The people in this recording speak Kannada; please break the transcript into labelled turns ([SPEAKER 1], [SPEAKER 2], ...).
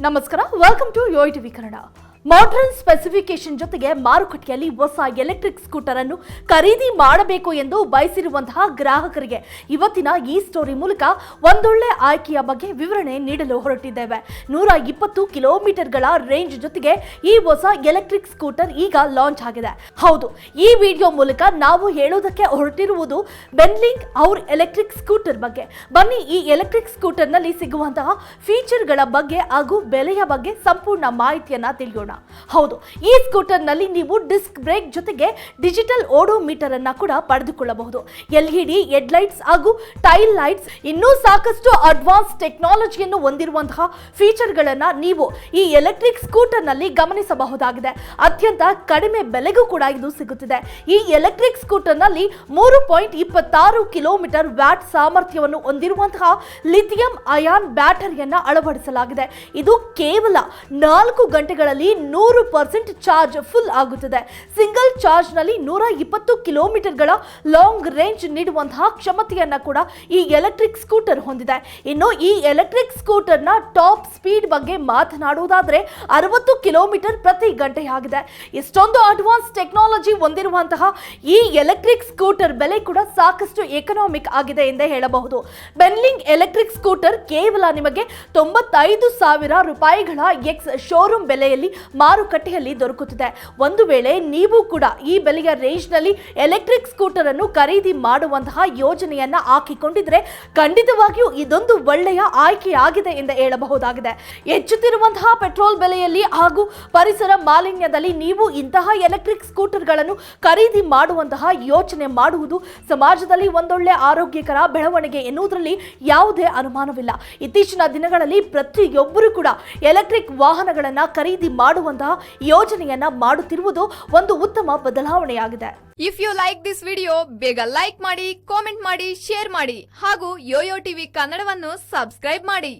[SPEAKER 1] ನಮಸ್ಕಾರ welcome to Yoyo TV Kannada modern specification ಜೊತೆಗೆ ಮಾರುಕಟ್ಟೆಯಲ್ಲಿ ಹೊಸ ಎಲೆಕ್ಟ್ರಿಕ್ ಸ್ಕೂಟರ್ ಅನ್ನು ಖರೀದಿ ಮಾಡಬೇಕು ಎಂದು ಬಯಸಿರುವಂತಹ ಗ್ರಾಹಕರಿಗೆ ಇವತ್ತಿನ ಈ ಸ್ಟೋರಿ ಮೂಲಕ ಒಂದೊಳ್ಳೆ ಆಯ್ಕೆಯ ಬಗ್ಗೆ ವಿವರಣೆ ನೀಡಲು ಹೊರಟಿದ್ದೇವೆ. ನೂರ ಇಪ್ಪತ್ತು ಕಿಲೋಮೀಟರ್ಗಳ ರೇಂಜ್ ಜೊತೆಗೆ ಈ ಹೊಸ ಎಲೆಕ್ಟ್ರಿಕ್ ಸ್ಕೂಟರ್ ಈಗ ಲಾಂಚ್ ಆಗಿದೆ. ಹೌದು, ಈ ವಿಡಿಯೋ ಮೂಲಕ ನಾವು ಹೇಳೋದಕ್ಕೆ ಹೊರಟಿರುವುದು ಬೆನ್ಲಿಂಗ್ ಅವ್ರ ಎಲೆಕ್ಟ್ರಿಕ್ ಸ್ಕೂಟರ್ ಬಗ್ಗೆ. ಬನ್ನಿ, ಈ ಎಲೆಕ್ಟ್ರಿಕ್ ಸ್ಕೂಟರ್ನಲ್ಲಿ ಸಿಗುವಂತಹ ಫೀಚರ್ಗಳ ಬಗ್ಗೆ ಹಾಗೂ ಬೆಲೆಯ ಬಗ್ಗೆ ಸಂಪೂರ್ಣ ಮಾಹಿತಿಯನ್ನ ತಿಳಿಯೋಣ. ಹೌದು, ಈ ಸ್ಕೂಟರ್ನಲ್ಲಿ ನೀವು ಡಿಸ್ಕ್ ಬ್ರೇಕ್ ಜೊತೆಗೆ ಡಿಜಿಟಲ್ ಓಡೋಮೀಟರ್ ಅನ್ನ ಕೂಡ ಪಡೆದುಕೊಳ್ಳಬಹುದು. ಎಲ್ ಇ ಡಿ ಲೈಟ್ಸ್ ಹಾಗೂ ಟೈಲ್ ಲೈಟ್ಸ್ ಇನ್ನೂ ಸಾಕಷ್ಟು ಅಡ್ವಾನ್ಸ್ ಟೆಕ್ನಾಲಜಿಯನ್ನು ಹೊಂದಿರುವಂತಹ ಫೀಚರ್ಗಳನ್ನ ನೀವು ಈ ಎಲೆಕ್ಟ್ರಿಕ್ ಸ್ಕೂಟರ್ನಲ್ಲಿ ಗಮನಿಸಬಹುದಾಗಿದೆ. ಅತ್ಯಂತ ಕಡಿಮೆ ಬೆಲೆಗೂ ಕೂಡ ಇದು ಸಿಗುತ್ತಿದೆ. ಈ ಎಲೆಕ್ಟ್ರಿಕ್ ಸ್ಕೂಟರ್ನಲ್ಲಿ ಮೂರು ಪಾಯಿಂಟ್ ಇಪ್ಪತ್ತಾರು ಕಿಲೋಮೀಟರ್ ವ್ಯಾಟ್ ಸಾಮರ್ಥ್ಯವನ್ನು ಹೊಂದಿರುವಂತಹ ಲಿಥಿಯಂ ಅಯಾನ್ ಬ್ಯಾಟರಿಯನ್ನ ಅಳವಡಿಸಲಾಗಿದೆ. ಇದು ಕೇವಲ ನಾಲ್ಕು ಗಂಟೆಗಳಲ್ಲಿ ನೂರು ಪರ್ಸೆಂಟ್ ಚಾರ್ಜ್ ಫುಲ್ ಆಗುತ್ತದೆ. ಸಿಂಗಲ್ ಚಾರ್ಜ್ನಲ್ಲಿ ನೂರ ಇಪ್ಪತ್ತು ಕಿಲೋಮೀಟರ್ಗಳ ಲಾಂಗ್ ರೇಂಜ್ ನೀಡುವಂತಹ ಕ್ಷಮತೆಯನ್ನು ಕೂಡ ಈ ಎಲೆಕ್ಟ್ರಿಕ್ ಸ್ಕೂಟರ್ ಹೊಂದಿದೆ. ಇನ್ನು ಈ ಎಲೆಕ್ಟ್ರಿಕ್ ಸ್ಕೂಟರ್ನ ಟಾಪ್ ಸ್ಪೀಡ್ ಬಗ್ಗೆ ಮಾತನಾಡುವುದಾದರೆ ಅರವತ್ತು ಕಿಲೋಮೀಟರ್ ಪ್ರತಿ ಗಂಟೆ ಆಗಿದೆ. ಇಷ್ಟೊಂದು ಅಡ್ವಾನ್ಸ್ ಟೆಕ್ನಾಲಜಿ ಹೊಂದಿರುವಂತಹ ಈ ಎಲೆಕ್ಟ್ರಿಕ್ ಸ್ಕೂಟರ್ ಬೆಲೆ ಕೂಡ ಸಾಕಷ್ಟು ಎಕನಾಮಿಕ್ ಆಗಿದೆ ಎಂದೇ ಹೇಳಬಹುದು. ಬೆನ್ಲಿಂಗ್ ಎಲೆಕ್ಟ್ರಿಕ್ ಸ್ಕೂಟರ್ ಕೇವಲ ನಿಮಗೆ ತೊಂಬತ್ತೈದು ಸಾವಿರ ರೂಪಾಯಿಗಳ ಎಕ್ಸ್ ಶೋರೂಮ್ ಬೆಲೆಯಲ್ಲಿ ಮಾರುಕಟ್ಟೆಯಲ್ಲಿ ದೊರಕುತ್ತಿದೆ. ಒಂದು ವೇಳೆ ನೀವು ಕೂಡ ಈ ಬೆಲೆಯ ರೇಂಜ್ನಲ್ಲಿ ಎಲೆಕ್ಟ್ರಿಕ್ ಸ್ಕೂಟರ್ ಅನ್ನು ಖರೀದಿ ಮಾಡುವಂತಹ ಯೋಜನೆಯನ್ನ ಹಾಕಿಕೊಂಡಿದ್ರೆ ಖಂಡಿತವಾಗಿಯೂ ಇದೊಂದು ಒಳ್ಳೆಯ ಆಯ್ಕೆಯಾಗಿದೆ ಎಂದು ಹೇಳಬಹುದಾಗಿದೆ. ಹೆಚ್ಚುತ್ತಿರುವಂತಹ ಪೆಟ್ರೋಲ್ ಬೆಲೆಯಲ್ಲಿ ಹಾಗೂ ಪರಿಸರ ಮಾಲಿನ್ಯದಲ್ಲಿ ನೀವು ಇಂತಹ ಎಲೆಕ್ಟ್ರಿಕ್ ಸ್ಕೂಟರ್ಗಳನ್ನು ಖರೀದಿ ಮಾಡುವಂತಹ ಯೋಚನೆ ಮಾಡುವುದು ಸಮಾಜದಲ್ಲಿ ಒಂದೊಳ್ಳೆ ಆರೋಗ್ಯಕರ ಬೆಳವಣಿಗೆ ಎನ್ನುವುದರಲ್ಲಿ ಯಾವುದೇ ಅನುಮಾನವಿಲ್ಲ. ಇತ್ತೀಚಿನ ದಿನಗಳಲ್ಲಿ ಪ್ರತಿಯೊಬ್ಬರು ಕೂಡ ಎಲೆಕ್ಟ್ರಿಕ್ ವಾಹನಗಳನ್ನು ಖರೀದಿ ಮಾಡುವಂತಹ ಯೋಜನೆಯನ್ನ ಮಾಡುತ್ತಿರುವುದು ಒಂದು ಉತ್ತಮ ಬದಲಾವಣೆಯಾಗಿದೆ.
[SPEAKER 2] If you like this video ಬೇಗ ಲೈಕ್ ಮಾಡಿ ಕಾಮೆಂಟ್ ಮಾಡಿ ಶೇರ್ ಮಾಡಿ ಹಾಗೂ ಯೋಯೋ ಟಿವಿ ಕನ್ನಡವನ್ನು ಸಬ್ಸ್ಕ್ರೈಬ್ ಮಾಡಿ.